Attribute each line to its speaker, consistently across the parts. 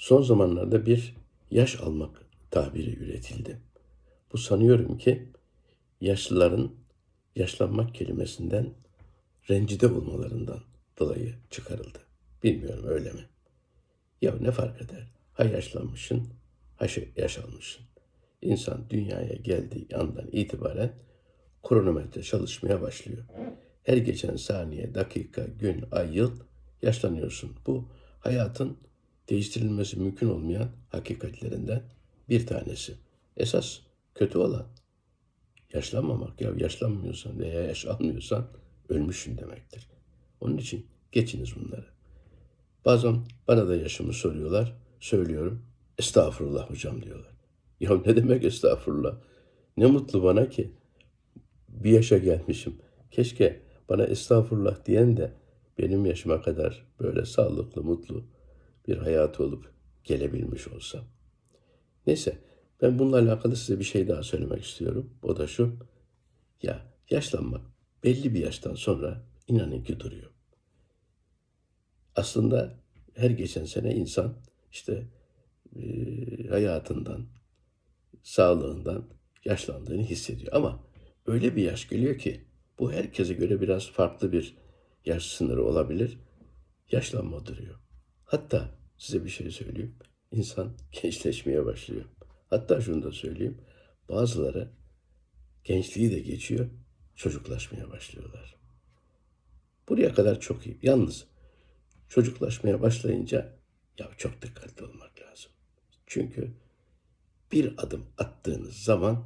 Speaker 1: son zamanlarda bir yaş almak tabiri üretildi. Bu sanıyorum ki yaşlıların yaşlanmak kelimesinden rencide olmalarından dolayı çıkarıldı. Bilmiyorum öyle mi? Ya ne fark eder? Ha yaşlanmışsın, ha şey- yaş almışsın. İnsan dünyaya geldiği andan itibaren kronometre çalışmaya başlıyor. Her geçen saniye, dakika, gün, ay, yıl yaşlanıyorsun. Bu hayatın değiştirilmesi mümkün olmayan hakikatlerinden bir tanesi. Esas kötü olan yaşlanmamak. Ya yaşlanmıyorsan veya yaş almıyorsan ölmüşsün demektir. Onun için geçiniz bunları. Bazen bana da yaşımı soruyorlar. Söylüyorum. Estağfurullah hocam diyorlar. Ya ne demek estağfurullah? Ne mutlu bana ki bir yaşa gelmişim. Keşke bana estağfurullah diyen de benim yaşıma kadar böyle sağlıklı, mutlu bir hayat olup gelebilmiş olsam. Neyse ben bununla alakalı size bir şey daha söylemek istiyorum. O da şu. Ya yaşlanmak belli bir yaştan sonra inanın ki duruyor. Aslında her geçen sene insan işte e, hayatından, sağlığından yaşlandığını hissediyor. Ama öyle bir yaş geliyor ki bu herkese göre biraz farklı bir yaş sınırı olabilir. Yaşlanma duruyor. Hatta size bir şey söyleyeyim. İnsan gençleşmeye başlıyor. Hatta şunu da söyleyeyim. Bazıları gençliği de geçiyor, çocuklaşmaya başlıyorlar. Buraya kadar çok iyi. Yalnız çocuklaşmaya başlayınca ya çok dikkatli olmak lazım. Çünkü bir adım attığınız zaman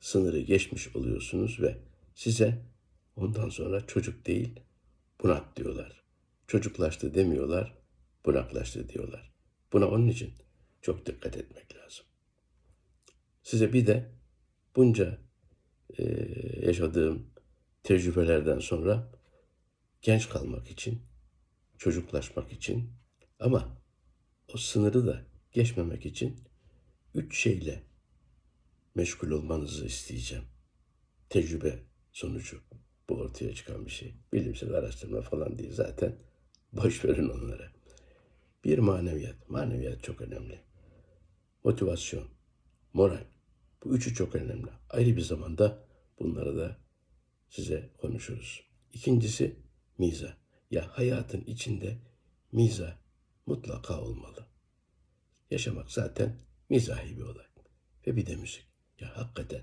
Speaker 1: sınırı geçmiş oluyorsunuz ve size ondan sonra çocuk değil bunak diyorlar. Çocuklaştı demiyorlar, bunaklaştı diyorlar. Buna onun için çok dikkat etmek lazım. Size bir de bunca e, yaşadığım tecrübelerden sonra genç kalmak için, çocuklaşmak için ama o sınırı da geçmemek için üç şeyle meşgul olmanızı isteyeceğim. Tecrübe sonucu bu ortaya çıkan bir şey. Bilimsel araştırma falan değil zaten. Boş verin onları. Bir maneviyat. Maneviyat çok önemli. Motivasyon, moral. Bu üçü çok önemli. Ayrı bir zamanda bunları da size konuşuruz. İkincisi miza. Ya hayatın içinde miza mutlaka olmalı. Yaşamak zaten mizahi bir olay. Ve bir de müzik. Ya hakikaten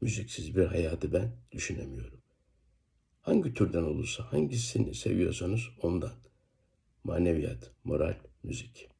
Speaker 1: müziksiz bir hayatı ben düşünemiyorum. Hangi türden olursa, hangisini seviyorsanız ondan. Maneviyat, moral, müzik.